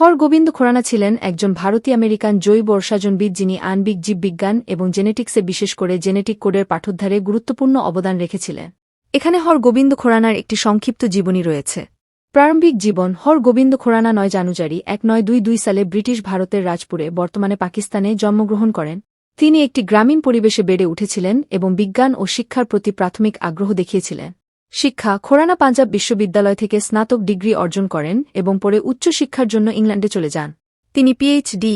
হর গোবিন্দ খোরানা ছিলেন একজন ভারতীয় আমেরিকান জৈব অর্সাজনবিদ যিনি আণবিক জীববিজ্ঞান এবং জেনেটিক্সে বিশেষ করে জেনেটিক কোডের পাঠোদ্ধারে গুরুত্বপূর্ণ অবদান রেখেছিলেন। এখানে হর গোবিন্দ খোরানার একটি সংক্ষিপ্ত জীবনী রয়েছে। প্রারম্ভিক জীবন, হর গোবিন্দ খোরানা নয় জানুয়ারি এক নয় দুই দুই সালে ব্রিটিশ ভারতের রাজপুরে, বর্তমানে পাকিস্তানে জন্মগ্রহণ করেন। তিনি একটি গ্রামীণ পরিবেশে বেড়ে উঠেছিলেন এবং বিজ্ঞান ও শিক্ষার প্রতি প্রাথমিক আগ্রহ দেখিয়েছিলেন। শিক্ষা খোরানা পাঞ্জাব বিশ্ববিদ্যালয় থেকে স্নাতক ডিগ্রি অর্জন করেন এবং পরে উচ্চশিক্ষার জন্য ইংল্যান্ডে চলে যান। তিনি পিএইচডি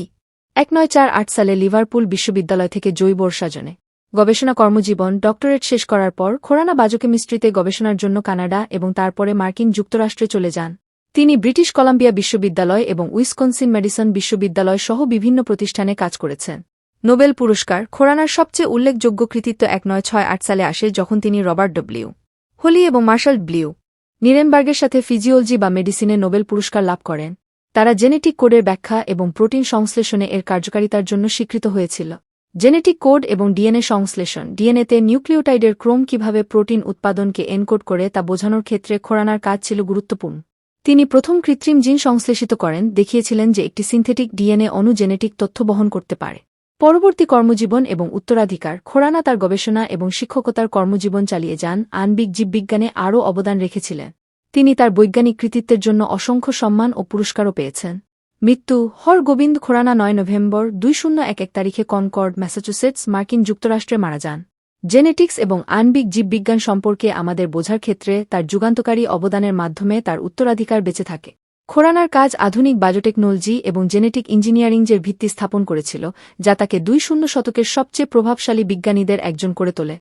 এক নয় চার আট সালে লিভারপুল বিশ্ববিদ্যালয় থেকে জৈব সাজনে। গবেষণা কর্মজীবন ডক্টরেট শেষ করার পর খোরানা বাজোকেমিস্ট্রিতে গবেষণার জন্য কানাডা এবং তারপরে মার্কিন যুক্তরাষ্ট্রে চলে যান। তিনি ব্রিটিশ কলাম্বিয়া বিশ্ববিদ্যালয় এবং উইসকনসিন মেডিসন বিশ্ববিদ্যালয় সহ বিভিন্ন প্রতিষ্ঠানে কাজ করেছেন। নোবেল পুরস্কার খোরানার সবচেয়ে উল্লেখযোগ্য কৃতিত্ব এক নয় ছয় আট সালে আসে যখন তিনি রবার্ট ডব্লিউ। হোলি এবং মার্শাল ব্লিউ নিরেনবার্গের সাথে ফিজিওলজি বা মেডিসিনে নোবেল পুরস্কার লাভ করেন। তারা জেনেটিক কোডের ব্যাখ্যা এবং প্রোটিন সংশ্লেষণে এর কার্যকারিতার জন্য স্বীকৃত হয়েছিল। জেনেটিক কোড এবং ডিএনএ সংশ্লেষণ ডিএনএতে নিউক্লিওটাইডের ক্রোম কীভাবে প্রোটিন উৎপাদনকে এনকোড করে তা বোঝানোর ক্ষেত্রে খোরানার কাজ ছিল গুরুত্বপূর্ণ। তিনি প্রথম কৃত্রিম জিন সংশ্লেষিত করেন, দেখিয়েছিলেন যে একটি সিনথেটিক ডিএনএ অণু জেনেটিক তথ্য বহন করতে পারে। পরবর্তী কর্মজীবন এবং উত্তরাধিকার। খোরানা তার গবেষণা এবং শিক্ষকতার কর্মজীবন চালিয়ে যান, আণবিক জীববিজ্ঞানে আরও অবদান রেখেছিলেন। তিনি তার বৈজ্ঞানিক কৃতিত্বের জন্য অসংখ্য সম্মান ও পুরস্কারও পেয়েছেন। মৃত্যু হর গোবিন্দ খোরানা নয় নভেম্বর দুই শূন্য এক এক তারিখে কনকর্ড, ম্যাসাচুসেটস, মার্কিন যুক্তরাষ্ট্রে মারা যান। জেনেটিক্স এবং আণবিক জীববিজ্ঞান সম্পর্কে আমাদের বোঝার ক্ষেত্রে তার যুগান্তকারী অবদানের মাধ্যমে তার উত্তরাধিকার বেঁচে থাকে। খোরানার কাজ আধুনিক বায়োটেকনোলজি এবং জেনেটিক ইঞ্জিনিয়ারিংয়ের ভিত্তি স্থাপন করেছিল, যা তাকে দুই শূন্য শতকের সবচেয়ে প্রভাবশালী বিজ্ঞানীদের একজন করে তোলে।